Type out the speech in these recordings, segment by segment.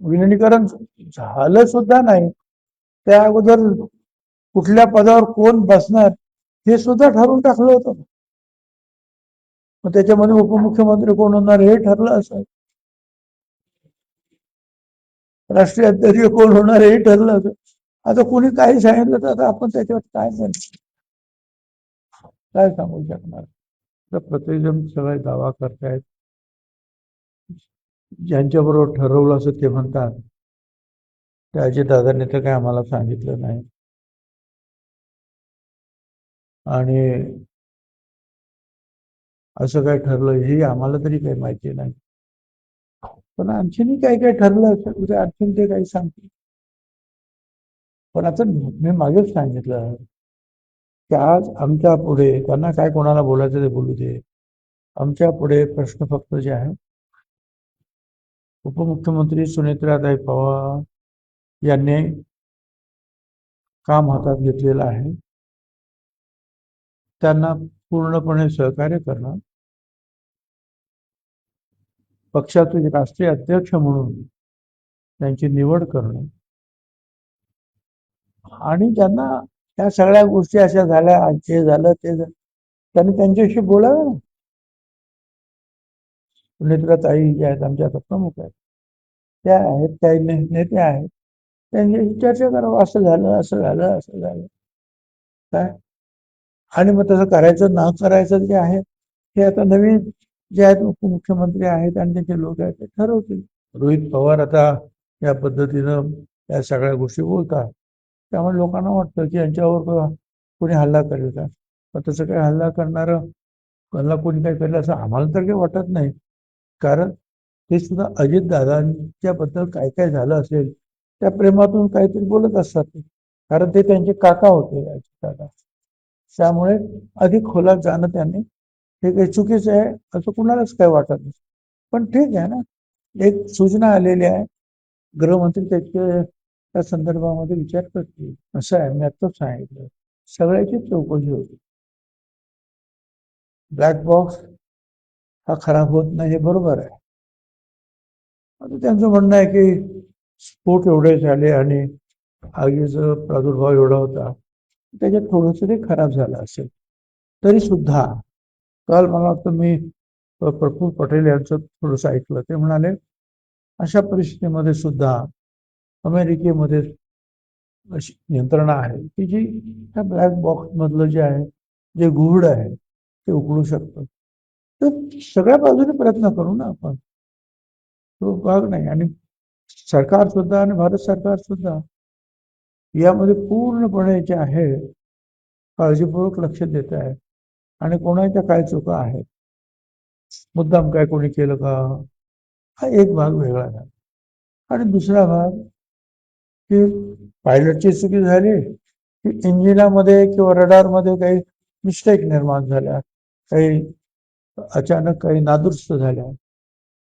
विलिनीकरण झालं सुद्धा नाही. त्या अगोदर कुठल्या पदावर कोण बसणार हे सुद्धा ठरवून टाकलं होतं. मग त्याच्यामध्ये उपमुख्यमंत्री कोण होणार हे ठरलं असं राष्ट्रीय अध्यक्ष कोण होणार हे ठरलं असं आता कोणी काही सांगितलं तर आता आपण त्याच्यावर काय म्हणतो काय सांगू शकणार? प्रत्येकजण सगळे दावा करतायत. ज्यांच्याबरोबर ठरवलं असं ते म्हणतात. त्या अजितदादांनी तर काय आम्हाला सांगितलं नाही. आणि असं काय ठरलं हे आम्हाला तरी काही माहिती नाही. पण आणखीनही काय काय ठरलं असेल उद्या आणखीन ते काही सांगतील. पण आता मी मागेच सांगितलं की आज आमच्या पुढे त्यांना काय कोणाला बोलायचं ते बोलू दे. आमच्या पुढे प्रश्न फक्त जे आहे उपमुख्यमंत्री सुनेत्राताई पवार यांनी काम हातात घेतलेलं आहे. त्यांना पूर्णपणे सहकार्य करणं पक्षाचे राष्ट्रीय अध्यक्ष म्हणून त्यांची निवड करणं. आणि त्यांना त्या सगळ्या गोष्टी अशा झाल्या हे झालं ते झालं त्यांनी त्यांच्याशी बोलावं ना ताई ज्या आहेत आमच्या आता प्रमुख आहेत. त्या आहेत काही ने- नेते आहेत. त्यांच्याशी चर्चा करावं असं झालं असं झालं असं झालं. काय? आणि मग तसं करायचं ना करायचं जे आहे हे आता नवीन जे आहेत उपमुख्यमंत्री आहेत आणि त्यांचे लोक आहेत ते ठरवतील. रोहित पवार आता या पद्धतीनं या सगळ्या गोष्टी बोलतात. त्यामुळे लोकांना वाटतं की यांच्यावर कोणी हल्ला करेल का? पण तसं काही हल्ला करणारं कोणाला कोणी काही करेल असं आम्हाला तर काही वाटत नाही. कारण ते सुद्धा अजितदादांच्या बद्दल काय काय झालं असेल त्या प्रेमातून काहीतरी बोलत असतात कारण ते त्यांचे काका होते अजितदादा त्यामुळे अधिक खोलात जाणं त्यांनी हे काही चुकीचं आहे असं कुणालाच काही वाटत नाही. पण ठीक आहे ना. एक सूचना आलेली आहे. गृहमंत्री त्याचे त्या संदर्भामध्ये विचार करतील. असं आहे मी आत्ताच सांगितलं. सगळ्याची चौकशी होती. ब्लॅक बॉक्स हा खराब होत नाही हे बरोबर आहे. आता त्यांचं म्हणणं आहे की स्फोट एवढे झाले आणि आगीचा प्रादुर्भाव एवढा होता त्याच्यात थोडंसं ते खराब झालं असेल. तरी सुद्धा काल मला वाटतं मी प्रफुल प्रफुल्ल पटेल यांचं थोडंसं ऐकलं ते म्हणाले अशा परिस्थितीमध्ये सुद्धा अमेरिकेमध्ये अशी यंत्रणा आहे की जी त्या ब्लॅक बॉक्स मधलं जे आहे जे गुढ आहे ते उकळू शकतं. तर सगळ्या बाजूने प्रयत्न करू ना आपण. तो भाग नाही. आणि सरकार सुद्धा आणि भारत सरकार सुद्धा यामध्ये पूर्णपणे जे आहे काळजीपूर्वक लक्ष देत आहे. आणि कोणाच्या काय चुका आहेत. मुद्दाम काय कोणी केलं का? हा एक भाग वेगळा झाला. आणि दुसरा भाग की पायलटची चुकी झाली की इंजिनामध्ये किंवा रडारमध्ये काही मिस्टेक निर्माण झाल्या. काही अचानक काही नादुरुस्त झाल्या.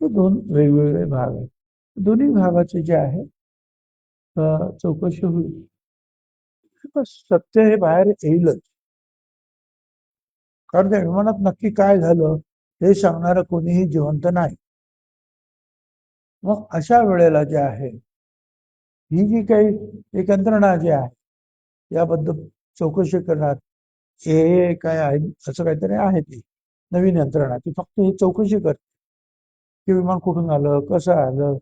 हे दोन वेगवेगळे भाग आहेत. दोन्ही भागाचे जे आहे चौकशी होईल. सत्य हे बाहेर येईलच. कारण त्या विमानात नक्की काय झालं हे सांगणारं कोणीही जिवंत नाही. मग अशा वेळेला जे आहे ही जी काही एक यंत्रणा जी आहे याबद्दल चौकशी करणार हे काय आहे असं काहीतरी आहे ती. नवीन यंत्रणा ती फक्त ही चौकशी करते. की विमान कुठून आलं कसं आलं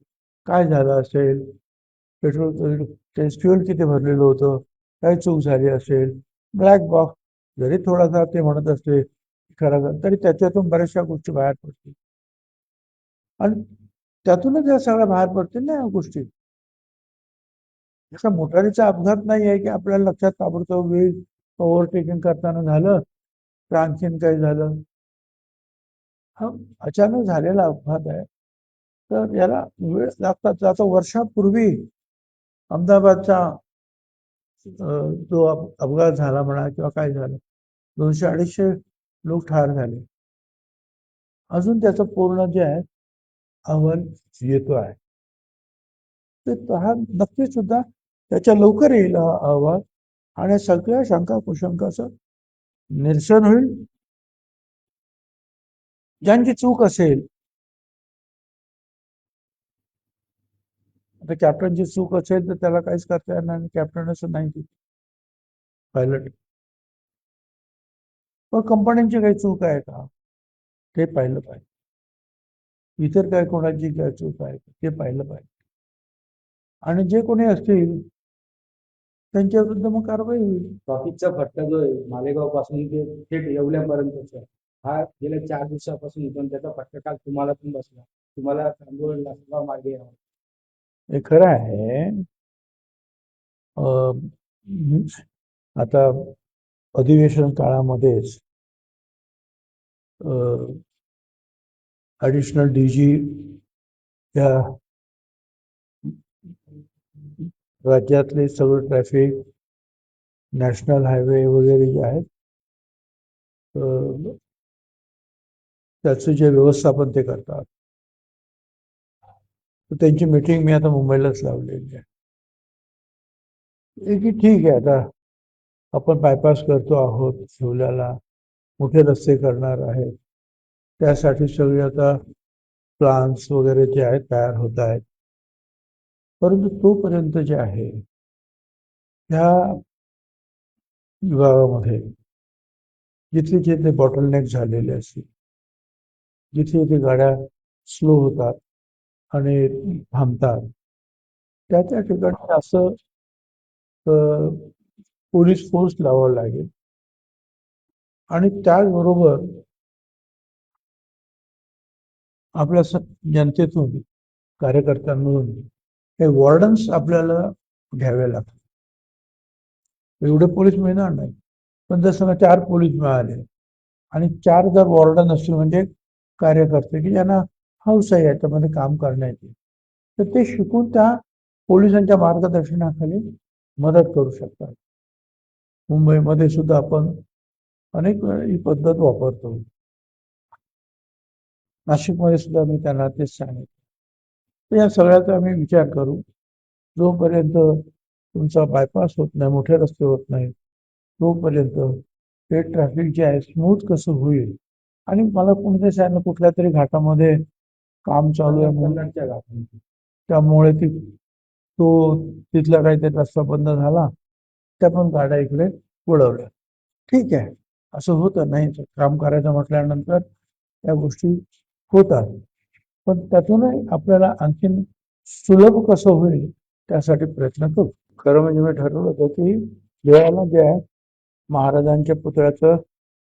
काय झालं असेल पेट्रोल ते फ्युएल किती भरलेलं होतं काय चूक झाली असेल ब्लॅक बॉक्स जरी थोडासा ते म्हणत असले खरं झालं, तरी त्याच्यातून बऱ्याचशा गोष्टी बाहेर पडतील. आणि त्यातूनच या सगळ्या बाहेर पडतील ना या गोष्टी. असा मोटारीचा अपघात नाही आहे की आपल्याला लक्षात ताबडतोब वेळ ओव्हरटेकिंग करताना झालं तर आणखीन काही झालं? हा अचानक झालेला अपघात आहे. तर याला वेळ लागतात. आता वर्षापूर्वी अहमदाबादचा जो अपघात झाला म्हणा किंवा काय झालं दोनशे अडीचशे लोक ठार झाले. अजून त्याचं पूर्ण जे आहे अहवाल येतो आहे. तर हा नक्की सुद्धा त्याच्या लवकर येईल हा अहवाल आणि सगळ्या शंका कुशंकाचं निरसन होईल. ज्यांची चूक असेल आता कॅप्टनची चूक असेल तर त्याला काहीच करता येणार नाही. कॅप्टन असं नाही पायलट पण कंपन्यांची काही चूक आहे का? ते पाहिलं पाहिजे. इतर काय कोणाची काय चूक आहे का? ते पाहिलं पाहिजे. आणि जे कोणी असतील त्यांच्या विरुद्ध मग कारवाई होईल. ट्रॉफिकचा फटका जो आहे मालेगावपासून ते थेट येवल्यापर्यंतच आहे. हा गेल्या चार दिवसापासून इथून त्याचा पत्रकार तुम्हाला पण बसला तुम्हाला तांदूळ सुद्धा मागे यावं. हे खरं आहे आता अधिवेशन काळामध्येच ॲडिशनल डीजी या राज्यातले सगळं ट्रॅफिक नॅशनल हायवे वगैरे जे आहेत त्याचं जे व्यवस्थापन ते करतात. त्यांची मीटिंग मी आता मुंबईलाच लावलेली आहे. की ठीक आहे आता. आपण बायपास करतो आहोत शिवल्याला. मोठे रस्ते करणार आहेत. त्यासाठी सगळे आता प्लान्स वगैरे जे आहेत तयार होत आहेत. परंतु तोपर्यंत जे आहे. ह्या विभागामध्ये जिथे जिथे बॉटलनेक झालेले असतील. जिथे जिथे गाड्या स्लो होतात आणि थांबतात. त्या त्या ठिकाणी असं पोलीस फोर्स लावावं लागेल. आणि त्याचबरोबर आपल्या स- जनतेतून कार्यकर्त्यांमधून हे वॉर्डन्स आपल्याला घ्यावे लागतात. एवढे पोलीस मिळणार नाही. पण जर समजा चार पोलीस मिळाले आणि चार जर वॉर्डन असतील म्हणजे कार्य करतो की ज्यांना हौस आहे याच्यामध्ये काम करण्याची. तर ते शिकून त्या पोलिसांच्या मार्गदर्शनाखाली मदत करू शकतात. मुंबईमध्ये सुद्धा आपण अनेक ही पद्धत वापरतो. नाशिकमध्ये सुद्धा मी त्यांना तेच सांगितलं. तर या सगळ्याचा आम्ही विचार करू. जोपर्यंत तुमचा बायपास होत नाही मोठे रस्ते होत नाही तोपर्यंत हे ट्रॅफिक जे आहे स्मूथ कसं होईल आणि मला कोणत्या सांगितलं कुठल्या तरी घाटामध्ये काम चालू आहे म्हणून. त्यामुळे ती तो तिथला काहीतरी रस्ता बंद झाला त्या पण गाड्या इकडे वळवल्या ठीक आहे. असं होतं. नाही काम करायचं म्हटल्यानंतर या गोष्टी होतात. पण त्यातूनही आपल्याला आणखीन सुलभ कसं होईल त्यासाठी प्रयत्न करू. खरं म्हणजे मी ठरवलं होतं की वेळाला जे आहे महाराजांच्या पुतळ्याचं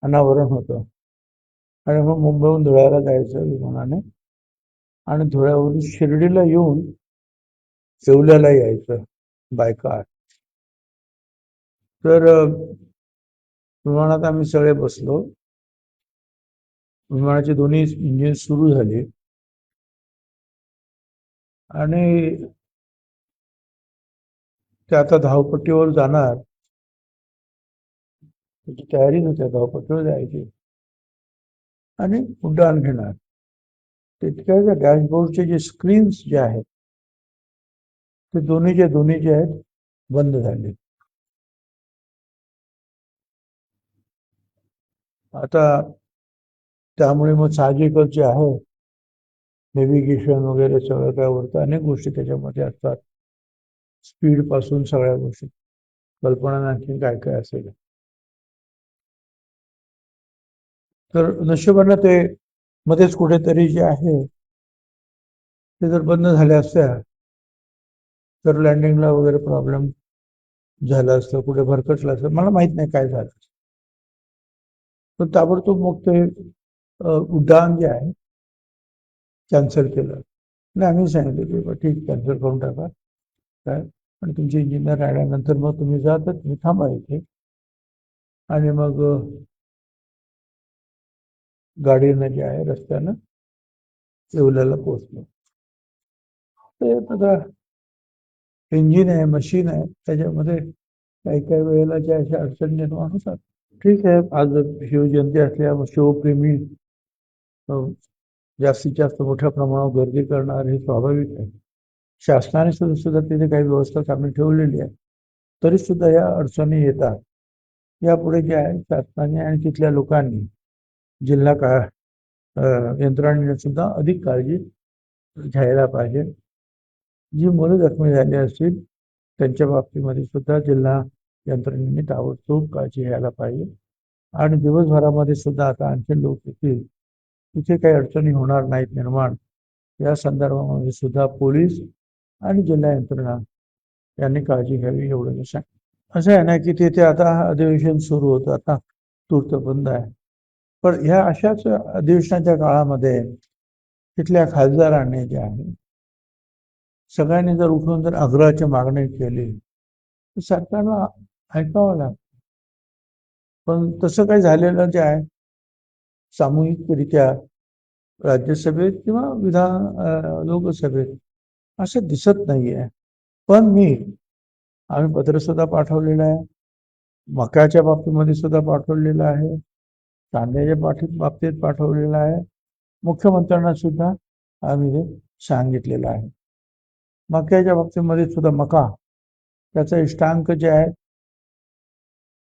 अनावरण होतं. आणि मग मुंबईहून धुळ्याला जायचं विमानाने. आणि धुळ्यावरून शिर्डीला येऊन येवल्याला यायचं बाय कार तर विमानात आम्ही सगळे बसलो. विमानाचे दोन्ही इंजिन सुरू झाले. आणि ते आता धावपट्टीवर जाणार. त्याची तयारी नव्हती धावपट्टीवर जायची. आणि उड्डाण घेणार. तितक्या डॅशबोर्डचे जे स्क्रीन्स जे आहेत ते दोन्हीचे दोन्ही जे आहेत बंद झाले. आता त्यामुळे मग साहजिकच जे आहे नेव्हिगेशन वगैरे सगळं काय वरतं अनेक गोष्टी त्याच्यामध्ये असतात. स्पीडपासून सगळ्या गोष्टी. कल्पना आणखी काय काय असेल? तर नशिबानं ते मध्येच कुठेतरी जे आहे ते जर बंद झाले असत्या तर लँडिंगला वगैरे प्रॉब्लेम झाला असतं कुठे भरकटलं असतं. मला माहीत नाही काय झालं पण ताबडतोब मग ते उड्डाण जे आहे कॅन्सल केलं. आणि आम्ही सांगितलं की बा ठीक कॅन्सल करून टाका. काय? आणि तुमचे इंजिनियर राहिल्यानंतर मग तुम्ही जा तर तुम्ही थांबा इथे. आणि मग गाडीनं जे आहे रस्त्यानं येवल्याला पोहोचलो. ते बघा इंजिन आहे मशीन आहे त्याच्यामध्ये काही काही वेळेला ज्या अशा अडचणी निर्माण होतात. ठीक आहे आज शिवजयंती असल्यामुळे शिवप्रेमी जास्तीत जास्त मोठ्या प्रमाणावर गर्दी करणार हे स्वाभाविक आहे. शासनाने सुद्धा सुद्धा तिथे काही व्यवस्था चांगली ठेवलेली आहे. तरी सुद्धा या अडचणी येतात. यापुढे जे आहे शासनाने आणि तिथल्या लोकांनी जिल्हा का यंत्रणेने सुद्धा अधिक काळजी घ्यायला पाहिजे. जी मुलं जखमी झाली असतील त्यांच्या बाबतीमध्ये सुद्धा जिल्हा यंत्रणेने ताबडतोब काळजी घ्यायला पाहिजे. आणि दिवसभरामध्ये सुद्धा आता आणखी लोक येतील तिथे काही अडचणी होणार नाहीत निर्माण. या संदर्भामध्ये सुद्धा पोलीस आणि जिल्हा यंत्रणा यांनी काळजी घ्यावी एवढं मी सांग असं आहे ना की तिथे आता अधिवेशन सुरू होतं आता तूर्त बंद आहे. पण ह्या अशाच अधिवेशनाच्या काळामध्ये तिथल्या खासदारांनी जे आहे सगळ्यांनी जर उठून जर आग्रहाची मागणी केली तर सरकारला ऐकावं लागतं. पण तसं काही झालेलं जे आहे सामूहिकरित्या राज्यसभेत किंवा विधान लोकसभेत असं दिसत नाहीये. पण मी आम्ही पत्र सुद्धा पाठवलेलं आहे मक्याच्या बाबतीमध्ये सुद्धा पाठवलेलं आहे. कांद्याच्या पाठी बाबतीत पाठवलेलं आहे. मुख्यमंत्र्यांना सुद्धा आम्ही हे सांगितलेलं आहे. मक्याच्या बाबतीमध्ये सुद्धा मका त्याचा इष्टांक जे आहे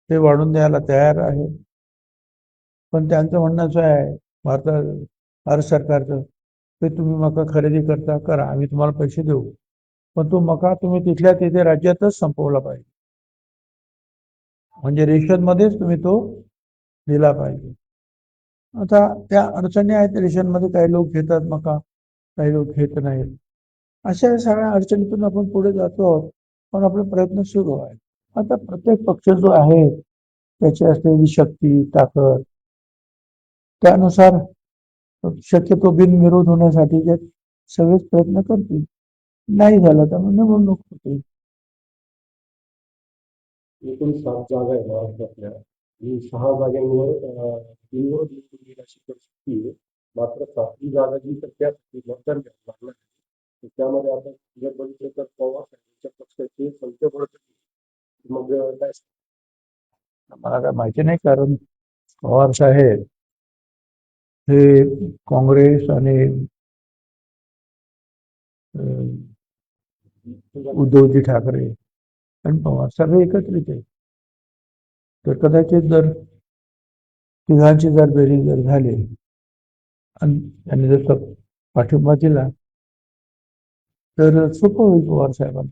ते वाढून द्यायला तयार आहे. पण त्यांचं म्हणणं असं आहे भारतात भारत सरकारचं की तुम्ही मका खरेदी करता करा आम्ही तुम्हाला पैसे देऊ. पण तो मका तुम्ही तिथल्या तिथे राज्यातच संपवला पाहिजे. म्हणजे रेशनमध्येच तुम्ही तो दिला पाहिजे. आता त्या अडचणी आहेत रेशनमध्ये काही लोक घेतात मका काही लोक घेत नाहीत. अशा सगळ्या अडचणीतून आपण पुढे जातो आहोत पण आपले प्रयत्न सुरू आहेत. आता प्रत्येक पक्ष जो आहे त्याची असलेली शक्ती ताकद त्यानुसार शक्यतो बिनविरोध होण्यासाठी जे सगळेच प्रयत्न करतील. नाही झालं तर मग निवडणूक होते. एकूण सात जागा आहे महाराष्ट्रातल्या ही सहा जागांवर अं, बिनविरोध निवडून येईल अशी परिस्थिती आहे. मात्र सातवी जागा जी तर त्यासाठी मतदान घ्यावं लागणार आहे. त्यामध्ये आता जर बघितलं तर पवार साहेबांच्या पक्षाचे संख्या बढ़त मग काय मला काय माहिती नाही कारण पवार साहेब हे काँग्रेस आणि उद्धवजी ठाकरे आणि पवार साहेब एकत्रित आहे. तर कदाचित जर तिघांची जर बेरीज जर झाली आणि त्यांनी जर पाठिंबा दिला तर सोपं होईल पवार साहेबांना.